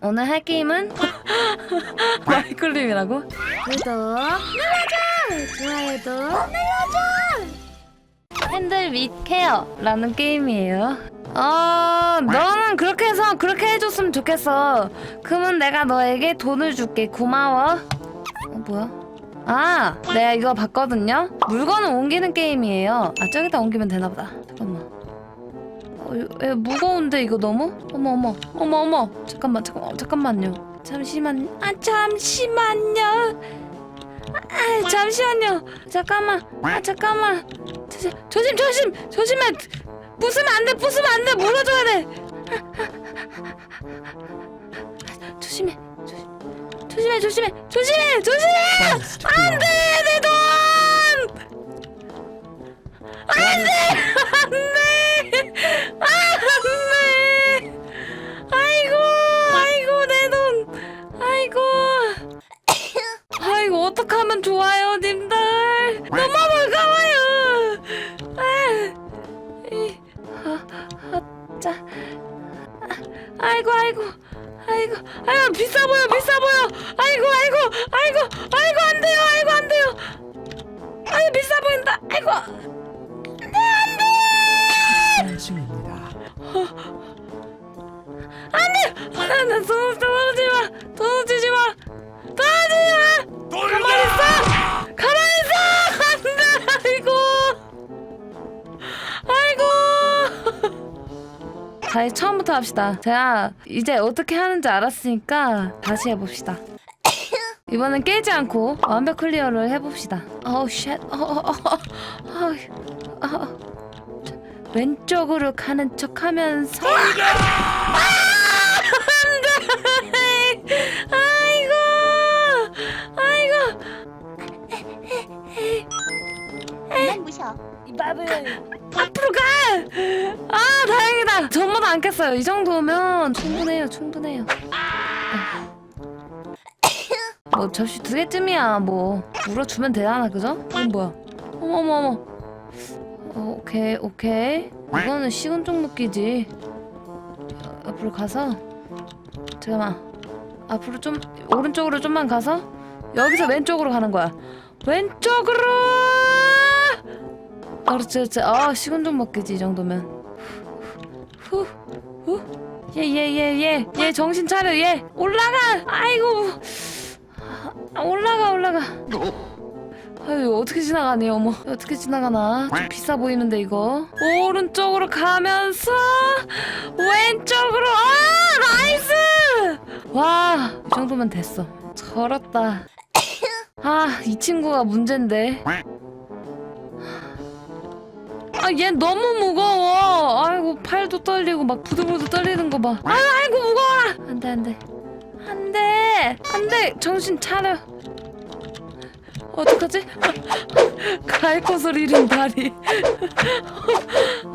오늘 할 게임은 마이클림이라고? 구독 눌러줘! 좋아요도 눌러줘! 핸들 윗 케어라는 게임이에요. 어, 너는 그렇게 해서 그렇게 해줬으면 좋겠어. 그러면 내가 너에게 돈을 줄게. 고마워. 어, 뭐야? 아, 내가 이거 봤거든요. 물건을 옮기는 게임이에요. 아, 저기다 옮기면 되나 보다. 잠깐만. 어, 이거- 에, 무거운데 이거 너무? 어머 어머 어머 어머. 잠깐만 잠깐만 잠깐만요. 잠시만 아 잠시만요. 아 잠시만요. 잠깐만 아 잠깐만. 조심 조심 조심 조심해. 부수면 안돼 부수면 안돼. 물어줘야 돼. 조심해 조심 조심해 조심해 조심해 조심해. 안돼 비싸 보여 비싸 보여. 아이고 아이고 아이고 아이고 안 돼요 아이고 안 돼요. 아이고 비싸 보인다. 아이고. 중입니다. 아, 나 이제 처음부터 합시다. 제가 이제 어떻게 하는지 알았으니까 다시 해봅시다. 이번엔 깨지 않고 완벽 클리어를 해봅시다. 어우, 쉣. 어, 어, 어. 왼쪽으로 가는 척 하면서. 아이고 아이고 그만 무셔. 앞으로 안 깼어요. 이 정도면 충분해요 충분해요. 뭐 접시 두 개쯤이야. 뭐 물어주면 되잖아 그죠? 이건 뭐야? 어머 어머 어머. 어, 오케이 오케이. 이거는 식은 쪽 묶기지. 어, 앞으로 가서. 잠깐만. 앞으로 좀 오른쪽으로 좀만 가서 여기서 왼쪽으로 가는 거야. 왼쪽으로! 아, 그렇지 그렇지. 아 식은 좀 먹겠지 이 정도면. 후 후얘얘얘얘얘 정신 차려. 얘 올라가. 아이고. 아, 올라가 올라가. 아유 어떻게 지나가니 어머. 어떻게 지나가나? 좀 비싸 보이는데 이거. 오른쪽으로 가면서 왼쪽으로. 아 나이스! 와이 정도면 됐어. 절었다. 아 이 친구가 문제인데 아 얘 너무 무거워. 아이고 팔도 떨리고 막 부들부들 떨리는 거 봐. 아, 아이고 무거워라. 안 돼 안 돼. 안 돼. 안 돼. 정신 차려. 어떡하지? 갈곳을 잃은 다리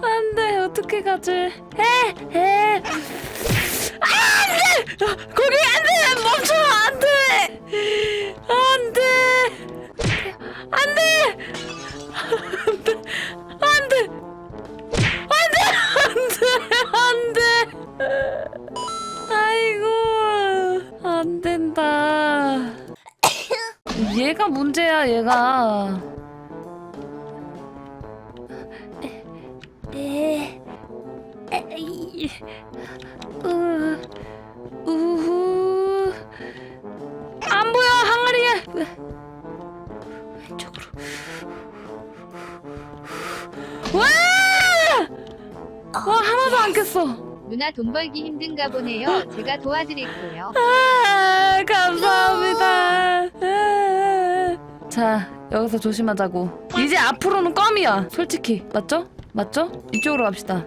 안 돼. 어떻게 가지? 해해 얘가 문제야 얘가 에, 에이, 으, 우후 안 보여 항아리에 왼쪽으로 와! 와 하나도 안 깼어 누나 돈 벌기 힘든가 보네요. 제가 도와드릴게요. 아, 감사합니다. 아. 자, 여기서 조심하자고. 이제 앞으로는 껌이야. 솔직히. 맞죠? 맞죠? 이쪽으로 갑시다.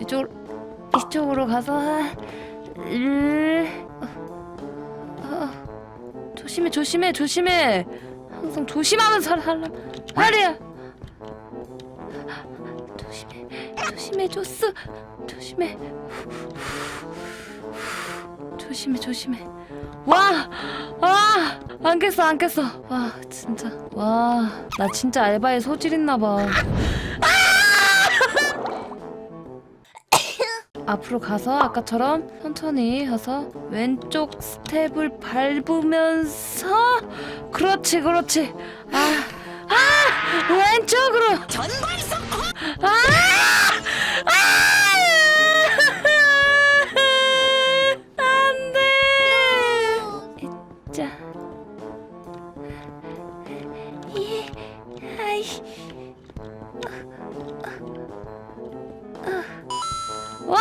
이쪽 이쪽으로 가서 어, 어. 조심해, 조심해, 조심해. 항상 조심하는 사람 말이야. 조심해, 조심해, 조스. 조심해. 조심해 조심해. 와! 아! 안 깼어 안 깼어. 와 진짜. 와 나 진짜 알바에 소질 있나봐. 앞으로 가서 아까처럼 천천히 가서 왼쪽 스텝을 밟으면서 그렇지 그렇지. 아, 아 왼쪽으로. 아 와!